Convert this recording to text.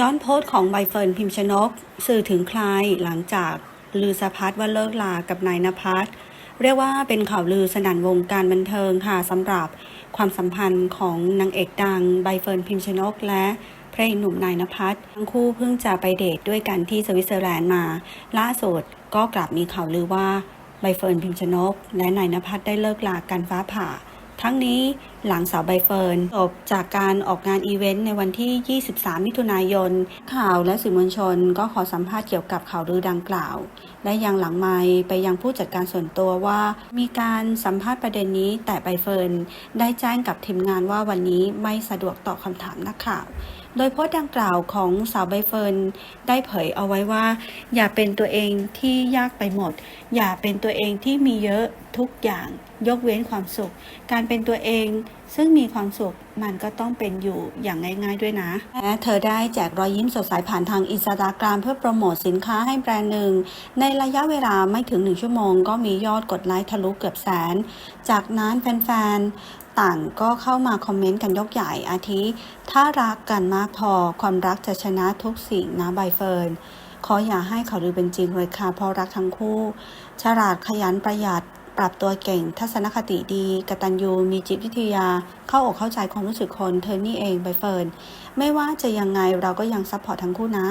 ย้อนโพสต์ของใบเฟิร์นพิมชนก สื่อถึงใครหลังจากลือสะพัดว่าเลิกลากับนายนภัสเรียกว่าเป็นข่าวลือสนั่นวงการบันเทิงค่ะสำหรับความสัมพันธ์ของนางเอกดังใบเฟิร์นพิมชนก และพระเอกหนุ่มนายนภัสทั้งคู่เพิ่งจะไปเดทด้วยกันที่สวิตเซอร์แลนด์มา ล่าสุดก็กลับมีข่าวลือว่าใบเฟิร์นพิมชนก และนายนภัสได้เลิกลากันฟ้าผ่า ทั้งนี้หลังสาวใบเฟิร์นจบจากการออกงานอีเวนต์ในวันที่ 23 มิถุนายน ข่าวและสื่อมวลชนก็ขอสัมภาษณ์เกี่ยวกับข่าวลือดังกล่าว และยังหลังไมไปยังผู้จัดการส่วนตัวว่า มีการสัมภาษณ์ประเด็นนี้แต่ใบเฟิร์นได้แจ้งกับทีมงานว่าวันนี้ไม่สะดวกตอบคำถามนักข่าวโดยโพสต์ดังกล่าวของสาวใบเฟิร์นได้เผยเอาไว้ว่า อย่าเป็นตัวเองที่ยากไปหมด อย่าเป็นตัวเองที่มีเยอะ ทุกอย่างยกเว้นความสุข การเป็นตัวเองซึ่งมีความสุขมันก็ต้องเป็นอยู่อย่างง่ายๆด้วยนะและเธอได้แจกรอยยิ้มสดใสผ่านทางอินสตาแกรมเพื่อโปรโมทสินค้าให้แบรนด์หนึ่ง ในระยะเวลาไม่ถึงหนึ่งชั่วโมงก็มียอดกดไลค์ทะลุเกือบแสน จากนั้นแฟนๆ ต่างก็เข้ามาคอมเมนต์กันยกใหญ่อาทิ ถ้ารักกันมากพอความรักจะชนะทุกสิ่งนะใบเฟิร์นขออย่าให้เขาลือเป็นจริงเลยค่ะเพราะรักทั้งคู่ ฉลาดขยันประหยัด ปรับตัวเก่ง ทัศนคติดี กตัญญู มีจิตวิทยา เข้าอกเข้าใจความรู้สึกคน เธอนี่เองใบเฟิร์น ไม่ว่าจะยังไงเราก็ยังซัพพอร์ตทั้งคู่นะ